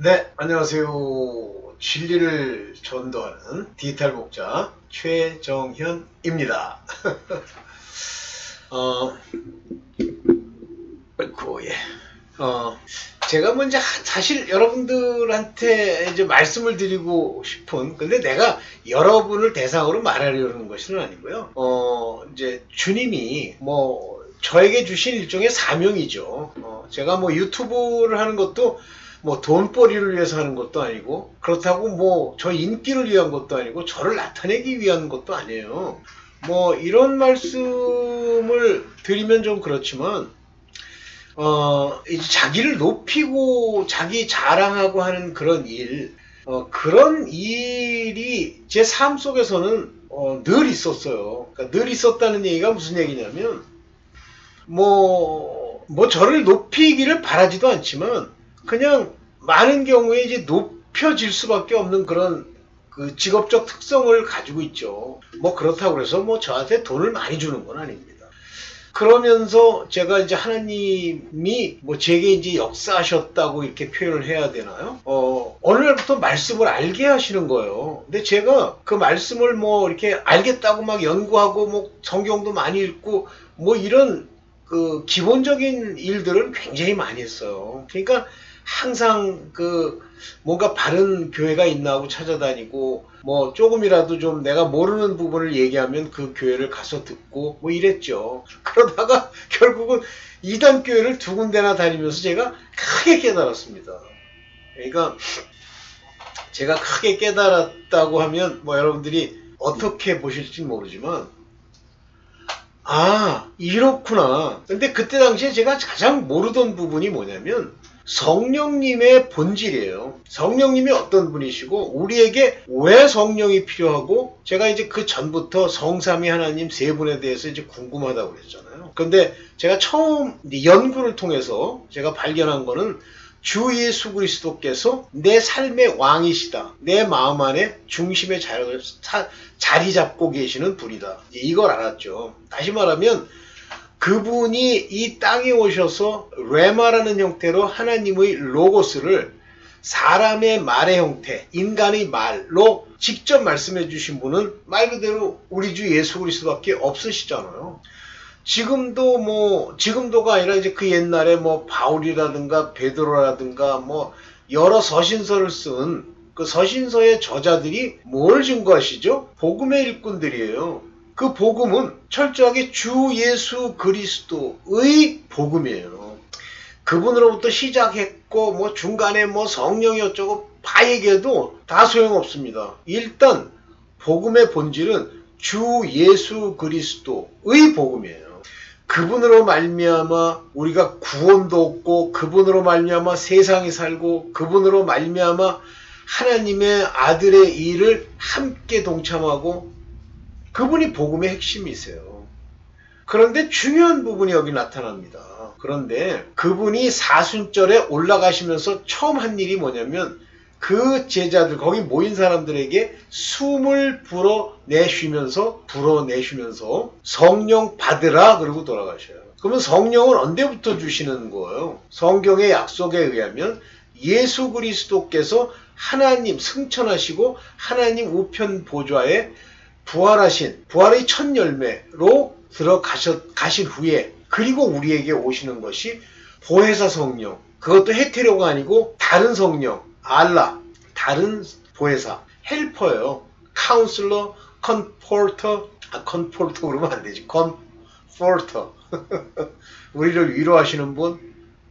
네, 안녕하세요. 진리를 전도하는 디지털 목자 최정현입니다. 어, 아이고, 예. 어, 제가 먼저 사실 여러분들한테 이제 말씀을 드리고 싶은, 근데 내가 여러분을 대상으로 말하려는 것은 아니고요. 어, 이제 주님이 뭐, 저에게 주신 일종의 사명이죠. 어, 제가 뭐 유튜브를 하는 것도 뭐 돈벌이를 위해서 하는 것도 아니고 그렇다고 뭐 저 인기를 위한 것도 아니고 저를 나타내기 위한 것도 아니에요. 뭐 이런 말씀을 드리면 좀 그렇지만 어 이제 자기를 높이고 자기 자랑하고 하는 그런 일 어, 그런 일이 제 삶 속에서는 어, 늘 있었어요. 그러니까 늘 있었다는 얘기가 무슨 얘기냐면 뭐, 뭐 저를 높이기를 바라지도 않지만 그냥 많은 경우에 이제 높여질 수밖에 없는 그런 그 직업적 특성을 가지고 있죠. 뭐 그렇다고 해서 뭐 저한테 돈을 많이 주는 건 아닙니다. 그러면서 제가 이제 하나님이 뭐 제게 이제 역사하셨다고 이렇게 표현을 해야 되나요? 어, 날부터 말씀을 알게 하시는 거예요. 근데 제가 그 말씀을 뭐 이렇게 알겠다고 막 연구하고 뭐 성경도 많이 읽고 뭐 이런 그 기본적인 일들은 굉장히 많이 했어요. 그러니까 항상 그 뭔가 바른 교회가 있나 하고 찾아다니고 뭐 조금이라도 좀 내가 모르는 부분을 얘기하면 그 교회를 가서 듣고 뭐 이랬죠. 그러다가 결국은 이단 교회를 두 군데나 다니면서 제가 크게 깨달았습니다. 그러니까 제가 크게 깨달았다고 하면 뭐 여러분들이 어떻게 보실지 모르지만 아 이렇구나. 근데 그때 당시에 제가 가장 모르던 부분이 뭐냐면 성령님의 본질이에요. 성령님이 어떤 분이시고 우리에게 왜 성령이 필요하고 제가 이제 그 전부터 성삼위 하나님 세 분에 대해서 이제 궁금하다고 그랬잖아요. 근데 제가 처음 연구를 통해서 제가 발견한 거는 주 예수 그리스도께서 내 삶의 왕이시다. 내 마음 안에 중심의 자리 잡고 계시는 분이다. 이걸 알았죠. 다시 말하면 그분이 이 땅에 오셔서 레마라는 형태로 하나님의 로고스를 사람의 말의 형태, 인간의 말로 직접 말씀해 주신 분은 말 그대로 우리 주 예수 그리스도밖에 없으시잖아요. 지금도 뭐 지금도가 아니라 이제 그 옛날에 뭐 바울이라든가 베드로라든가 뭐 여러 서신서를 쓴 그 서신서의 저자들이 뭘 증거하시죠? 복음의 일꾼들이에요. 그 복음은 철저하게 주 예수 그리스도의 복음이에요. 그분으로부터 시작했고 뭐 중간에 뭐 성령이 어쩌고 다 얘기해도 다 소용없습니다. 일단 복음의 본질은 주 예수 그리스도의 복음이에요. 그분으로 말미암아 우리가 구원도 얻고 그분으로 말미암아 세상이 살고 그분으로 말미암아 하나님의 아들의 일을 함께 동참하고 그분이 복음의 핵심이세요. 그런데 중요한 부분이 여기 나타납니다. 그런데 그분이 사순절에 올라가시면서 처음 한 일이 뭐냐면 그 제자들 거기 모인 사람들에게 숨을 불어내쉬면서 불어내쉬면서 성령 받으라 그러고 돌아가셔요. 그러면 성령은 언제부터 주시는 거예요? 성경의 약속에 의하면 예수 그리스도께서 하나님 승천하시고 하나님 우편 보좌에 부활하신 부활의 첫 열매로 들어가신 가신 후에 그리고 우리에게 오시는 것이 보혜사 성령 그것도 헤테로가 아니고 다른 성령 알라 다른 보혜사 헬퍼예요. 카운슬러 컨포터 아 컨포터 그러면 안 되지. 컨포터 우리를 위로하시는 분.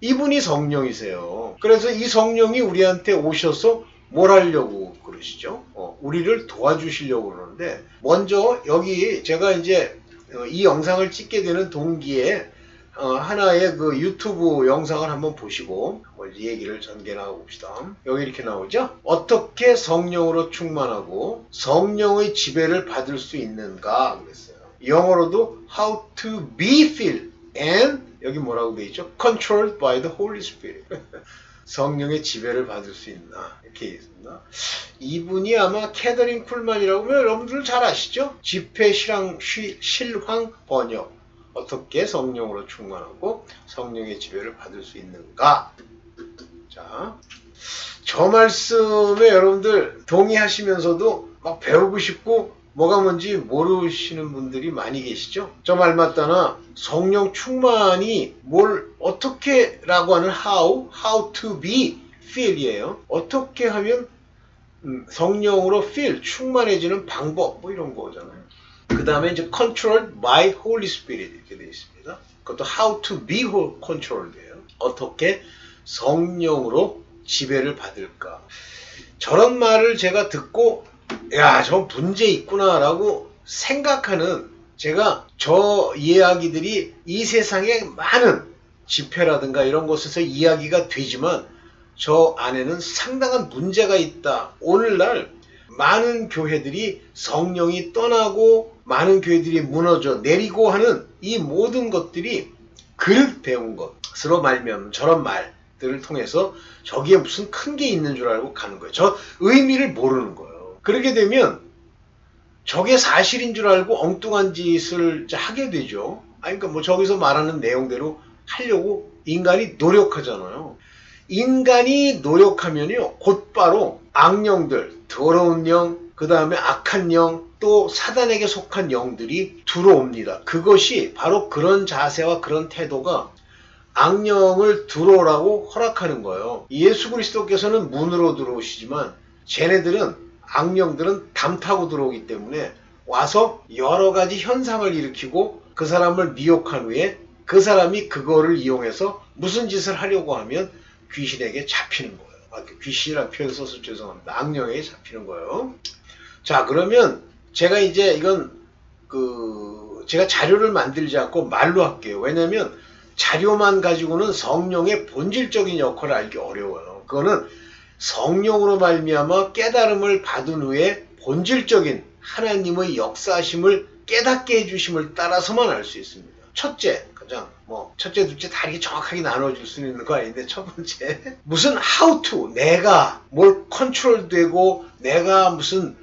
이분이 성령이세요. 그래서 이 성령이 우리한테 오셔서 뭘 하려고 그러시죠? 어, 우리를 도와주시려고 그러는데 먼저 여기 제가 이제 어, 이 영상을 찍게 되는 동기에 어, 하나의 그 유튜브 영상을 한번 보시고 이 얘기를 전개 나가봅시다. 여기 이렇게 나오죠? 어떻게 성령으로 충만하고 성령의 지배를 받을 수 있는가 그랬어요. 영어로도 how to be filled and 여기 뭐라고 돼 있죠? controlled by the Holy Spirit. 성령의 지배를 받을 수 있나 이렇게 있습니다. 이분이 아마 캐더린 쿨만이라고 하면 여러분들 잘 아시죠? 집회 실황, 실황 번역 어떻게 성령으로 충만하고 성령의 지배를 받을 수 있는가 자 저 말씀에 여러분들 동의하시면서도 막 배우고 싶고 뭐가 뭔지 모르시는 분들이 많이 계시죠? 저말 맞다나 성령 충만이 뭘 어떻게 라고 하는 how, how to be feel이에요. 어떻게 하면 음, 성령으로 feel, 충만해지는 방법 뭐 이런 거잖아요. 그 다음에 이제 controlled by Holy Spirit 이렇게 되어 있습니다. 그것도 how to be controlled예요. 어떻게 성령으로 지배를 받을까. 저런 말을 제가 듣고 야, 저 문제 있구나라고 생각하는 제가 저 이야기들이 이 세상에 많은 집회라든가 이런 곳에서 이야기가 되지만 저 안에는 상당한 문제가 있다. 오늘날 많은 교회들이 성령이 떠나고 많은 교회들이 무너져 내리고 하는 이 모든 것들이 그릇 배운 것으로 말면 저런 말들을 통해서 저기에 무슨 큰 게 있는 줄 알고 가는 거예요. 저 의미를 모르는 거예요. 그렇게 되면 저게 사실인 줄 알고 엉뚱한 짓을 하게 되죠. 아니, 그러니까 뭐 저기서 말하는 내용대로 하려고 인간이 노력하잖아요. 인간이 노력하면요, 곧바로 악령들, 더러운 영, 그 다음에 악한 영, 또 사단에게 속한 영들이 들어옵니다. 그것이 바로 그런 자세와 그런 태도가 악령을 들어오라고 허락하는 거예요. 예수 그리스도께서는 문으로 들어오시지만 쟤네들은 악령들은 담 타고 들어오기 때문에 와서 여러 가지 현상을 일으키고 그 사람을 미혹한 후에 그 사람이 그거를 이용해서 무슨 짓을 하려고 하면 귀신에게 잡히는 거예요. 아, 귀신이라는 표현 써서 죄송합니다. 악령에게 잡히는 거예요. 자, 그러면 제가 이제 이건 그 제가 자료를 만들지 않고 말로 할게요. 왜냐면 자료만 가지고는 성령의 본질적인 역할을 알기 어려워요. 그거는 성령으로 말미암아 깨달음을 받은 후에 본질적인 하나님의 역사심을 깨닫게 해주심을 따라서만 알 수 있습니다. 첫째, 가장 뭐 첫째, 둘째 다 이렇게 정확하게 나눠줄 수 있는 거 아닌데 첫 번째 무슨 how to 내가 뭘 컨트롤 되고 내가 무슨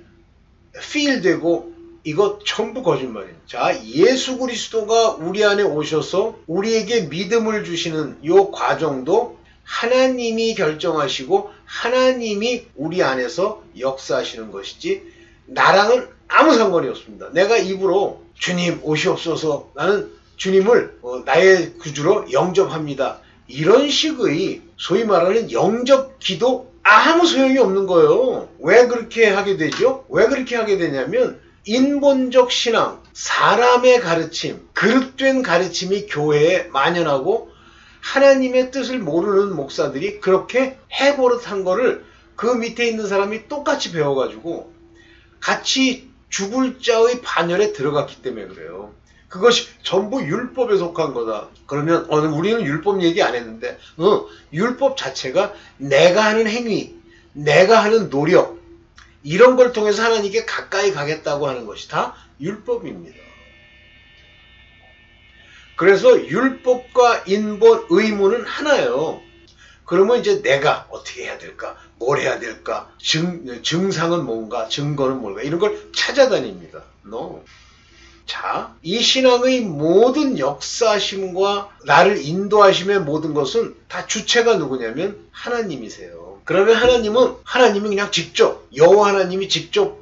feel 되고 이거 전부 거짓말입니다. 자, 예수 그리스도가 우리 안에 오셔서 우리에게 믿음을 주시는 이 과정도 하나님이 결정하시고 하나님이 우리 안에서 역사하시는 것이지 나랑은 아무 상관이 없습니다. 내가 입으로 주님 오시옵소서 나는 주님을 어, 나의 구주로 영접합니다. 이런 식의 소위 말하는 영접 기도 아무 소용이 없는 거예요. 왜 그렇게 하게 되죠? 왜 그렇게 하게 되냐면 인본적 신앙, 사람의 가르침, 그릇된 가르침이 교회에 만연하고 하나님의 뜻을 모르는 목사들이 그렇게 해버릇한 거를 그 밑에 있는 사람이 똑같이 배워가지고 같이 죽을 자의 반열에 들어갔기 때문에 그래요. 그것이 전부 율법에 속한 거다. 그러면 어, 우리는 율법 얘기 안 했는데 어, 율법 자체가 내가 하는 행위, 내가 하는 노력 이런 걸 통해서 하나님께 가까이 가겠다고 하는 것이 다 율법입니다. 그래서 율법과 인본, 의무는 하나예요. 그러면 이제 내가 어떻게 해야 될까? 뭘 해야 될까? 증, 증상은 뭔가? 증거는 뭔가? 이런 걸 찾아다닙니다. No. 자, 이 신앙의 모든 역사심과 나를 인도하심의 모든 것은 다 주체가 누구냐면 하나님이세요. 그러면 하나님은 하나님이 그냥 직접 여호와 하나님이 직접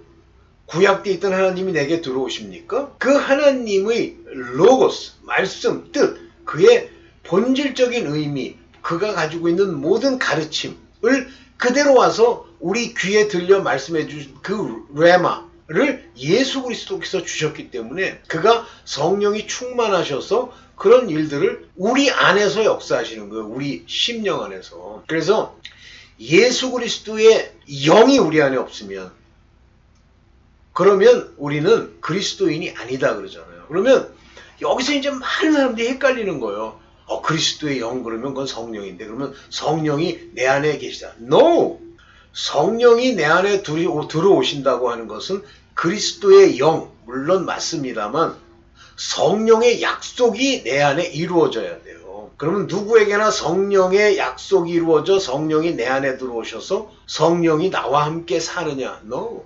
구약돼 있던 하나님이 내게 들어오십니까? 그 하나님의 로고스, 말씀, 뜻, 그의 본질적인 의미, 그가 가지고 있는 모든 가르침을 그대로 와서 우리 귀에 들려 말씀해 주신 그 레마를 예수 그리스도께서 주셨기 때문에 그가 성령이 충만하셔서 그런 일들을 우리 안에서 역사하시는 거예요. 우리 심령 안에서. 그래서 예수 그리스도의 영이 우리 안에 없으면 그러면 우리는 그리스도인이 아니다 그러잖아요. 그러면 여기서 이제 많은 사람들이 헷갈리는 거예요. 어, 그리스도의 영 그러면 그건 성령인데 그러면 성령이 내 안에 계시다. No! 성령이 내 안에 들어오신다고 하는 것은 그리스도의 영, 물론 맞습니다만 성령의 약속이 내 안에 이루어져야 돼요. 그러면 누구에게나 성령의 약속이 이루어져 성령이 내 안에 들어오셔서 성령이 나와 함께 사느냐? No.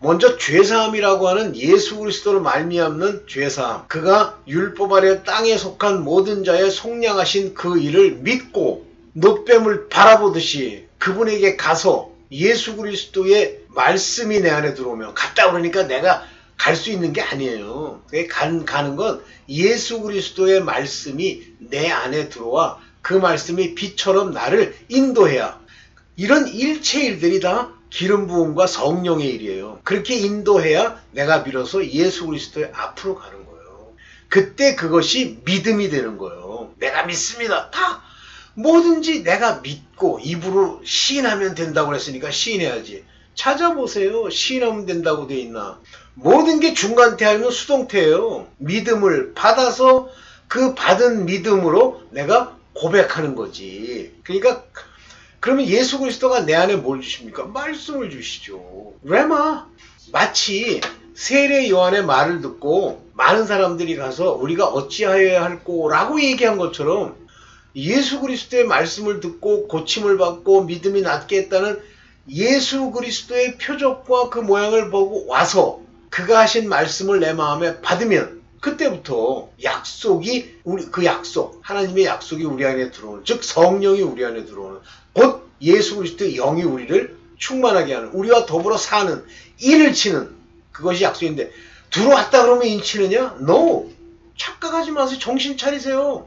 먼저 죄사함이라고 하는 예수 그리스도로 말미암는 죄사함. 그가 율법 아래 땅에 속한 모든 자의 속량하신 그 일을 믿고 노뱀을 바라보듯이 그분에게 가서 예수 그리스도의 말씀이 내 안에 들어오면 갔다 그러니까 내가 갈 수 있는 게 아니에요. 간, 가는 건 예수 그리스도의 말씀이 내 안에 들어와 그 말씀이 빛처럼 나를 인도해야 이런 일체 일들이 다 기름 부음과 성령의 일이에요. 그렇게 인도해야 내가 비로소 예수 그리스도의 앞으로 가는 거예요. 그때 그것이 믿음이 되는 거예요. 내가 믿습니다. 다 뭐든지 내가 믿고 입으로 시인하면 된다고 그랬으니까 시인해야지. 찾아보세요. 시인하면 된다고 돼 있나. 모든 게 중간태하면 수동태예요. 믿음을 받아서 그 받은 믿음으로 내가 고백하는 거지. 그러니까 그러면 예수 그리스도가 내 안에 뭘 주십니까? 말씀을 주시죠. 레마. 마치 세례 요한의 말을 듣고 많은 사람들이 가서 우리가 어찌하여야 할꼬라고 얘기한 것처럼 예수 그리스도의 말씀을 듣고 고침을 받고 믿음이 낫게 했다는 예수 그리스도의 표적과 그 모양을 보고 와서 그가 하신 말씀을 내 마음에 받으면 그때부터 약속이 우리 그 약속 하나님의 약속이 우리 안에 들어오는 즉 성령이 우리 안에 들어오는 곧 예수 그리스도의 영이 우리를 충만하게 하는 우리와 더불어 사는 인을 치는 그것이 약속인데 들어왔다 그러면 인치느냐? No. 착각하지 마세요. 정신 차리세요.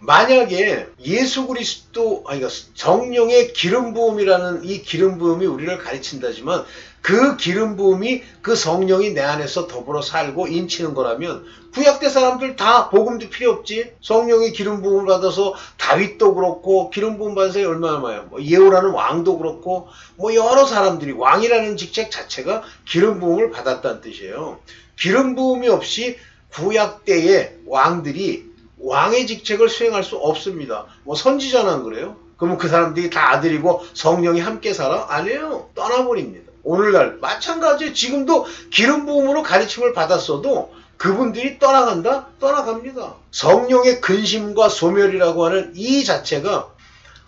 만약에 예수 그리스도 아니 그러니까 성령의 기름 부음이라는 이 기름 부음이 우리를 가르친다지만 그 기름 부음이 그 성령이 내 안에서 더불어 살고 인치는 거라면 구약 때 사람들 다 복음도 필요 없지 성령의 기름 부음을 받아서 다윗도 그렇고 기름 부음 받은 사람이 얼마나 많아요 뭐 예후라는 왕도 그렇고 뭐 여러 사람들이 왕이라는 직책 자체가 기름 부음을 받았다는 뜻이에요 기름 부음이 없이 구약 때의 왕들이 왕의 직책을 수행할 수 없습니다. 뭐 선지자는 안 그래요? 그러면 그 사람들이 다 아들이고 성령이 함께 살아? 아니에요. 떠나버립니다. 오늘날 마찬가지에 지금도 기름 부음으로 가르침을 받았어도 그분들이 떠나간다? 떠나갑니다. 성령의 근심과 소멸이라고 하는 이 자체가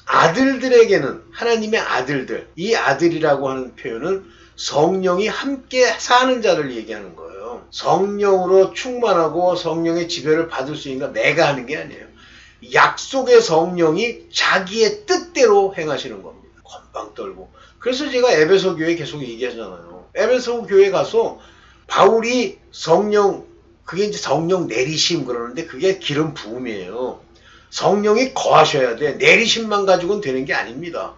아들들에게는 하나님의 아들들, 이 아들이라고 하는 표현은 성령이 함께 사는 자를 얘기하는 거예요. 성령으로 충만하고 성령의 지배를 받을 수 있는 건 내가 하는 게 아니에요. 약속의 성령이 자기의 뜻대로 행하시는 겁니다. 건방 떨고. 그래서 제가 에베소 교회 계속 얘기하잖아요. 에베소 교회 가서 바울이 성령, 그게 이제 성령 내리심 그러는데 그게 기름 부음이에요. 성령이 거하셔야 돼. 내리심만 가지고는 되는 게 아닙니다.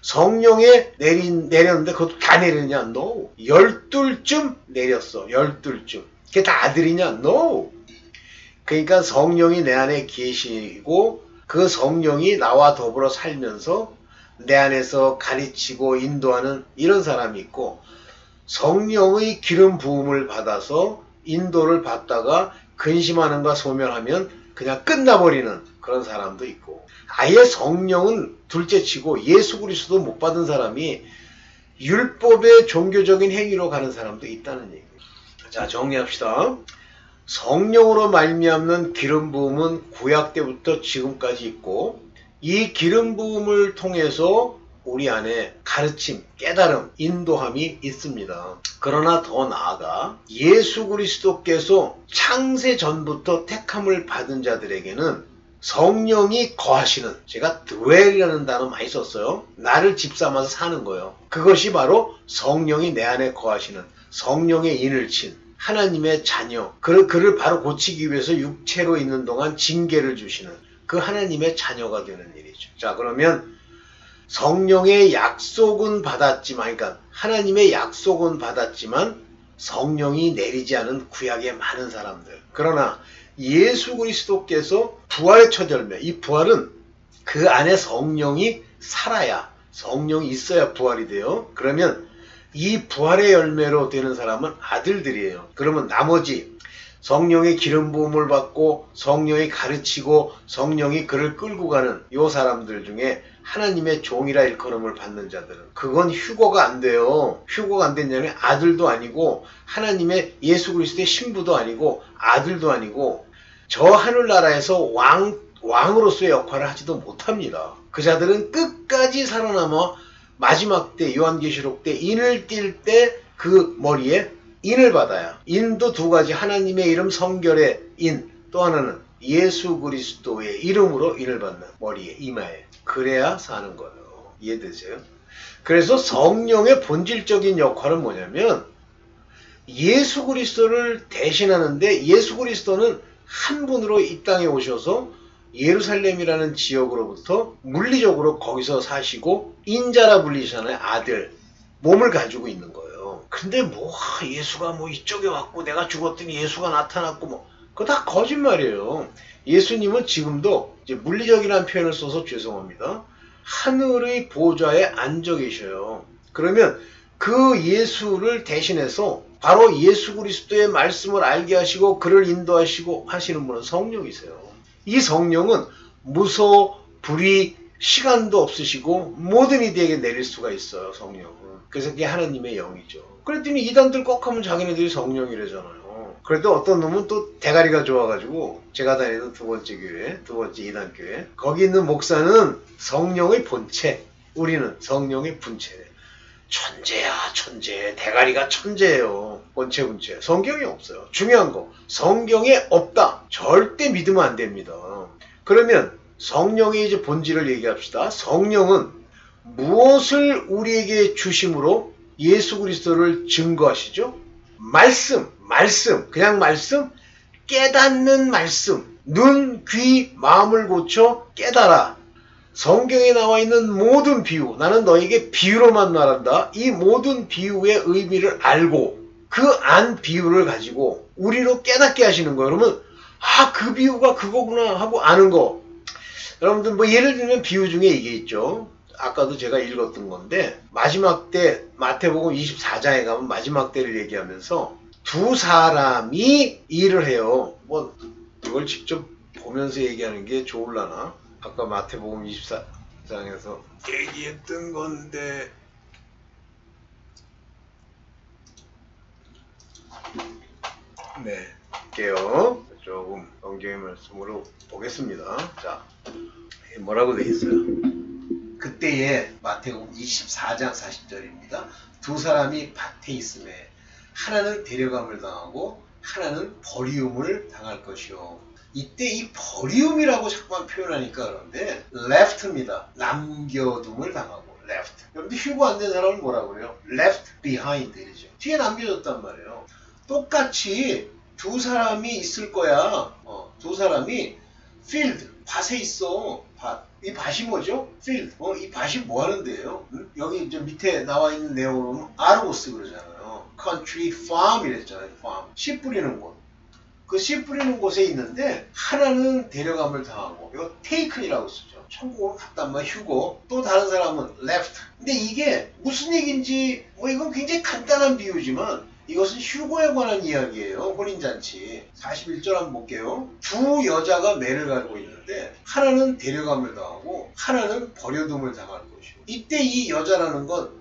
성령에 내리, 내렸는데 그것도 다 내리냐? No. 열둘쯤 내렸어. 열둘쯤. 그게 다 아들이냐? No. 그러니까 성령이 내 안에 계시고 그 성령이 나와 더불어 살면서 내 안에서 가르치고 인도하는 이런 사람이 있고 성령의 기름 부음을 받아서 인도를 받다가 근심하는가 소멸하면 그냥 끝나버리는 그런 사람도 있고 아예 성령은 둘째치고 예수 그리스도 못 받은 사람이 율법의 종교적인 행위로 가는 사람도 있다는 얘기예요. 자 정리합시다. 성령으로 말미암는 기름 부음은 구약 때부터 지금까지 있고 이 기름 부음을 통해서 우리 안에 가르침, 깨달음, 인도함이 있습니다. 그러나 더 나아가 예수 그리스도께서 창세 전부터 택함을 받은 자들에게는 성령이 거하시는 제가 드웰이라는 단어 많이 썼어요. 나를 집삼아서 사는 거예요. 그것이 바로 성령이 내 안에 거하시는 성령의 인을 친 하나님의 자녀 그를, 그를 바로 고치기 위해서 육체로 있는 동안 징계를 주시는 그 하나님의 자녀가 되는 일이죠. 자 그러면 성령의 약속은 받았지만 그러니까 하나님의 약속은 받았지만 성령이 내리지 않은 구약의 많은 사람들 그러나 예수 그리스도께서 부활의 첫 열매 이 부활은 그 안에 성령이 살아야 성령이 있어야 부활이 돼요. 그러면 이 부활의 열매로 되는 사람은 아들들이에요. 그러면 나머지 성령의 기름 부음을 받고 성령이 가르치고 성령이 그를 끌고 가는 요 사람들 중에 하나님의 종이라 일컬음을 받는 자들은 그건 휴거가 안 돼요. 휴거가 안 된다면 아들도 아니고 하나님의 예수 그리스도의 신부도 아니고 아들도 아니고 저 하늘나라에서 왕 왕으로서의 역할을 하지도 못합니다. 그 자들은 끝까지 살아남아 마지막 때 요한계시록 때 인을 띌때그 머리에 인을 받아야 인도 두 가지 하나님의 이름 성결의 인 또 하나는 예수 그리스도의 이름으로 인을 받는 머리에 이마에 그래야 사는 거예요. 이해되세요? 그래서 성령의 본질적인 역할은 뭐냐면 예수 그리스도를 대신하는데 예수 그리스도는 한 분으로 이 땅에 오셔서 예루살렘이라는 지역으로부터 물리적으로 거기서 사시고 인자라 불리잖아요. 아들. 몸을 가지고 있는 거예요. 근데 뭐 아, 예수가 뭐 이쪽에 왔고 내가 죽었더니 예수가 나타났고 뭐 그거 다 거짓말이에요. 예수님은 지금도 이제 물리적이라는 표현을 써서 죄송합니다. 하늘의 보좌에 앉아 계셔요. 그러면 그 예수를 대신해서 바로 예수 그리스도의 말씀을 알게 하시고 그를 인도하시고 하시는 분은 성령이세요. 이 성령은 무소, 불이, 시간도 없으시고 모든 이들에게 내릴 수가 있어요. 성령은. 그래서 그게 하나님의 영이죠. 그랬더니 이단들 꼭 하면 자기네들이 성령이래잖아요. 그래도 어떤 놈은 또 대가리가 좋아가지고 제가 다니는 두 번째 교회, 두 번째 이단 교회 거기 있는 목사는 성령의 본체, 우리는 성령의 분체. 천재야 천재 대가리가 천재예요 본체 분체 성경에 없어요 중요한 거 성경에 없다 절대 믿으면 안 됩니다 그러면 성령의 이제 본질을 얘기합시다 성령은 무엇을 우리에게 주심으로 예수 그리스도를 증거하시죠 말씀 말씀 그냥 말씀 깨닫는 말씀 눈, 귀, 마음을 고쳐 깨달아 성경에 나와 있는 모든 비유, 나는 너에게 비유로만 말한다. 이 모든 비유의 의미를 알고 그 안 비유를 가지고 우리로 깨닫게 하시는 거예요. 그러면 아, 그 비유가 그거구나 하고 아는 거. 여러분들 뭐 예를 들면 비유 중에 이게 있죠. 아까도 제가 읽었던 건데 마지막 때 마태복음 24장에 가면 마지막 때를 얘기하면서 두 사람이 일을 해요. 뭐 이걸 직접 보면서 얘기하는 게 좋을라나? 아까 마태복음 24장에서 얘기했던 건데 네, 볼게요. 조금 성경의 말씀으로 보겠습니다. 자, 뭐라고 돼 있어요? 그때에 마태복음 24장 40절입니다. 두 사람이 밭에 있음에 하나는 데려감을 당하고 하나는 버리움을 당할 것이요. 이때 이 버리움이라고 자꾸만 표현하니까 그런데 left입니다. 남겨둠을 당하고 left. 여러분들 휴고 안 된 사람은 뭐라고 그래요? left behind 이죠. 뒤에 남겨졌단 말이에요. 똑같이 두 사람이 있을 거야. 어, 두 사람이 field 밭에 있어. 밭. 이 밭이 뭐죠? field. 어, 이 밭이 뭐 하는데요? 응? 여기 이제 밑에 나와 있는 내용으로는 아르고스 그러잖아요. country farm 이랬잖아요. farm. 씨 뿌리는 곳. 그 씨 뿌리는 곳에 있는데 하나는 데려감을 당하고 이거 taken이라고 쓰죠. 천국으로 갔단 말 휴고 또 다른 사람은 left. 근데 이게 무슨 얘기인지 뭐 이건 굉장히 간단한 비유지만 이것은 휴고에 관한 이야기예요. 혼인잔치. 41절 한번 볼게요. 두 여자가 매를 가지고 있는데 하나는 데려감을 당하고 하나는 버려둠을 당할 것이고 이때 이 여자라는 건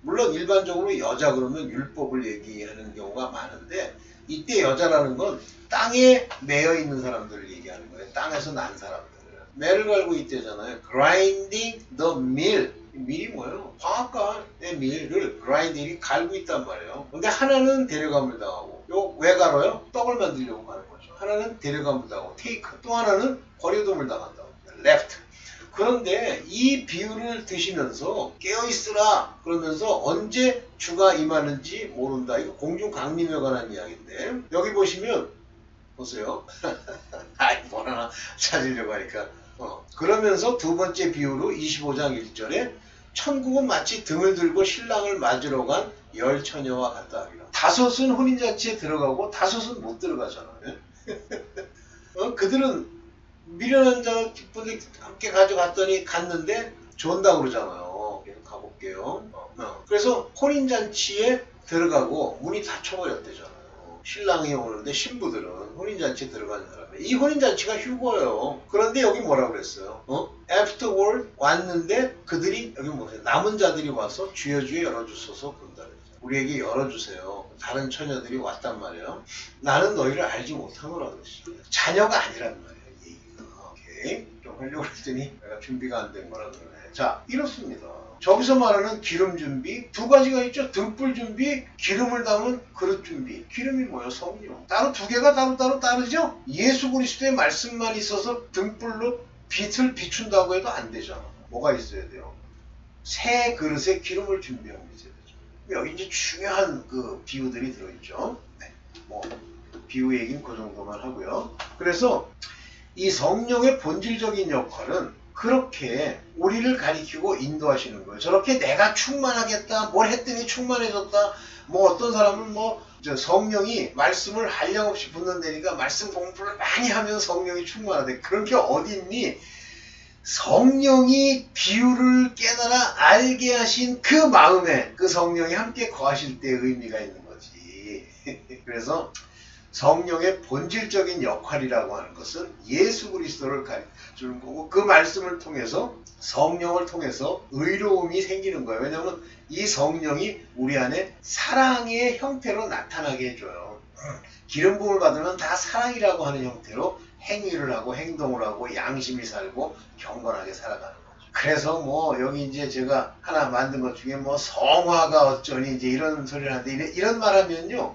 물론 일반적으로 여자 그러면 율법을 얘기하는 경우가 많은데 이때 여자라는 건 땅에 매여 있는 사람들을 얘기하는 거예요. 땅에서 난 사람들. 매를 갈고 있대잖아요. grinding the mill. 밀이 뭐예요? 방앗간의 밀을 grinding이 갈고 있단 말이에요. 근데 하나는 데려감을 당하고 요왜 갈아요? 떡을 만들려고 가는 거죠. 하나는 데려감을 당하고 take. 또 하나는 버려둠을 당한다고. left. 그런데 이 비유를 드시면서 깨어있으라 그러면서 언제 주가 임하는지 모른다. 이거 공중 강림에 관한 이야기인데 여기 보시면 보세요. 아이 뭘 하나 찾으려고 하니까 어, 그러면서 두 번째 비유로 25장 1절에 천국은 마치 등을 들고 신랑을 맞으러 간 열 처녀와 같다. 다섯은 혼인잔치에 들어가고 다섯은 못 들어가잖아요. 어, 그들은 미련한 자분들 함께 가져갔더니 갔는데 좋은다고 그러잖아요. 가볼게요. 어, 어. 그래서 혼인잔치에 들어가고 문이 닫혀버렸대잖아요. 신랑이 오는데 신부들은 혼인잔치에 들어가는 사람이 이 혼인잔치가 휴고예요. 그런데 여기 뭐라고 그랬어요? 어? afterward 왔는데 그들이 여기 뭐세요? 남은 자들이 와서 주여 주여 열어주소서 그런다 그랬죠. 우리에게 열어주세요. 다른 처녀들이 왔단 말이에요. 나는 너희를 알지 못하노라 그랬어요. 자녀가 아니란 말이에요. 오케이. 좀 하려고 했더니 내가 준비가 안 된 거라 그러네. 자, 이렇습니다. 저기서 말하는 기름 준비 두 가지가 있죠. 등불 준비, 기름을 담은 그릇 준비. 기름이 뭐예요? 성령. 따로 두 개가 따로따로 따르죠? 예수 그리스도의 말씀만 있어서 등불로 빛을 비춘다고 해도 안 되잖아. 뭐가 있어야 돼요? 새 그릇에 기름을 준비하고 있어야 되죠. 여기 이제 중요한 그 비유들이 들어있죠. 네. 뭐 비유 얘기는 그 정도만 하고요. 그래서 이 성령의 본질적인 역할은 그렇게 우리를 가리키고 인도하시는 거예요. 저렇게 내가 충만하겠다, 뭘 했더니 충만해졌다. 뭐 어떤 사람은 뭐저 성령이 말씀을 한량없이 붓는다니까 말씀 공부를 많이 하면 성령이 충만하대. 그런 게 어딨니? 성령이 비유를 깨달아 알게 하신 그 마음에 그 성령이 함께 거하실 때 의미가 있는 거지. 그래서 성령의 본질적인 역할이라고 하는 것은 예수 그리스도를 가르쳐주는 거고 그 말씀을 통해서 성령을 통해서 의로움이 생기는 거예요. 왜냐하면 이 성령이 우리 안에 사랑의 형태로 나타나게 해줘요. 기름 부음을 받으면 다 사랑이라고 하는 형태로 행위를 하고 행동을 하고 양심이 살고 경건하게 살아가는 거죠. 그래서 뭐 여기 이제 제가 하나 만든 것 중에 뭐 성화가 어쩌니 이제 이런 소리를 하는데 이런, 이런 말 하면요.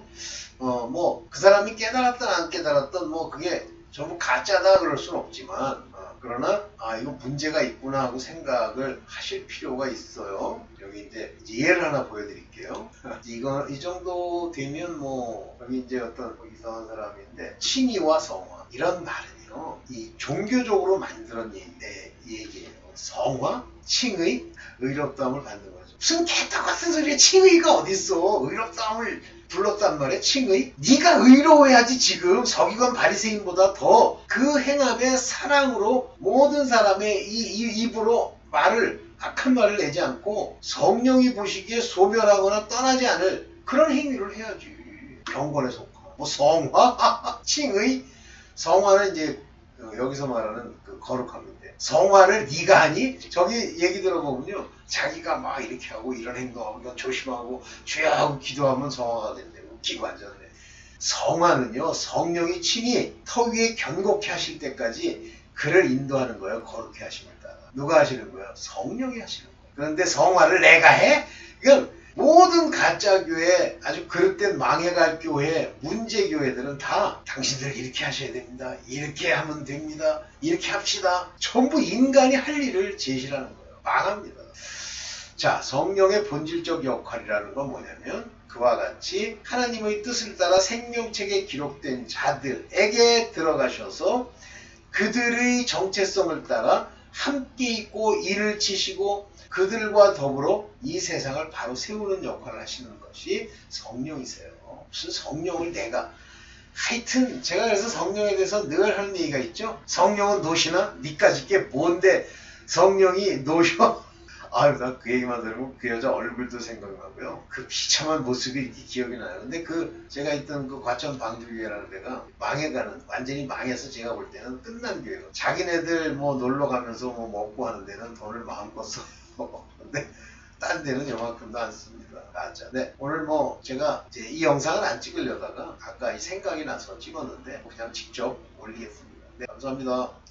어 뭐 그 사람이 깨달았든 안 깨달았든 뭐 그게 전부 가짜다 그럴 순 없지만 어, 그러나 아 이거 문제가 있구나 하고 생각을 하실 필요가 있어요. 여기 이제 예를 하나 보여드릴게요. 이거 이 정도 되면 뭐 여기 이제 어떤 뭐 이상한 사람인데 칭의와 성화 이런 말은요 이 종교적으로 만들어낸 내 얘기예요. 성화, 칭의, 의롭다함을 받는 거죠. 무슨 개떡 같은 소리에 칭의가 어딨어? 의롭다함을 불렀단 말이야. 칭의. 네가 의로워야지 지금 서기관 바리새인보다 더 그 행함의 사랑으로 모든 사람의 이, 이 입으로 말을 악한 말을 내지 않고 성령이 보시기에 소멸하거나 떠나지 않을 그런 행위를 해야지. 경건에 속하고 뭐 성화? 칭의? 성화는 이제 그 여기서 말하는 그 거룩함인데 성화를 네가 하니? 저기 얘기 들어보면요. 자기가 막 이렇게 하고 이런 행동하고 조심하고 주야 하고 기도하면 성화가 된대 웃기고 완전해 성화는요 성령이 친히 터 위에 견고케 하실 때까지 그를 인도하는 거예요. 거룩해 하심을 따라. 누가 하시는 거예요? 성령이 하시는 거예요. 그런데 성화를 내가 해? 이건 모든 가짜 교회 아주 그릇된 망해갈 교회 문제 교회들은 다 당신들 이렇게 하셔야 됩니다. 이렇게 하면 됩니다. 이렇게 합시다. 전부 인간이 할 일을 제시하는 거예요. 망합니다. 자 성령의 본질적 역할이라는 건 뭐냐면 그와 같이 하나님의 뜻을 따라 생명책에 기록된 자들에게 들어가셔서 그들의 정체성을 따라 함께 있고 일을 치시고 그들과 더불어 이 세상을 바로 세우는 역할을 하시는 것이 성령이세요. 무슨 성령을 내가 하여튼 제가 그래서 성령에 대해서 늘 하는 얘기가 있죠. 성령은 노시나 니까짓 게 뭔데 성령이 노셔? 아유 나 그 얘기만 들으면 그 여자 얼굴도 생각나고요. 그 비참한 모습이 기억이 나요. 근데 그 제가 있던 그 과천 방주교회라는 데가 망해가는 완전히 망해서 제가 볼 때는 끝난 교회예요. 자기네들 뭐 놀러 가면서 뭐 먹고 하는 데는 돈을 마음껏 써. 근데 딴 데는 요만큼도 안 씁니다. 맞아. 네. 오늘 뭐 제가 이제 이 영상을 안 찍으려다가 아까 이 생각이 나서 찍었는데 그냥 직접 올리겠습니다. 네, 감사합니다.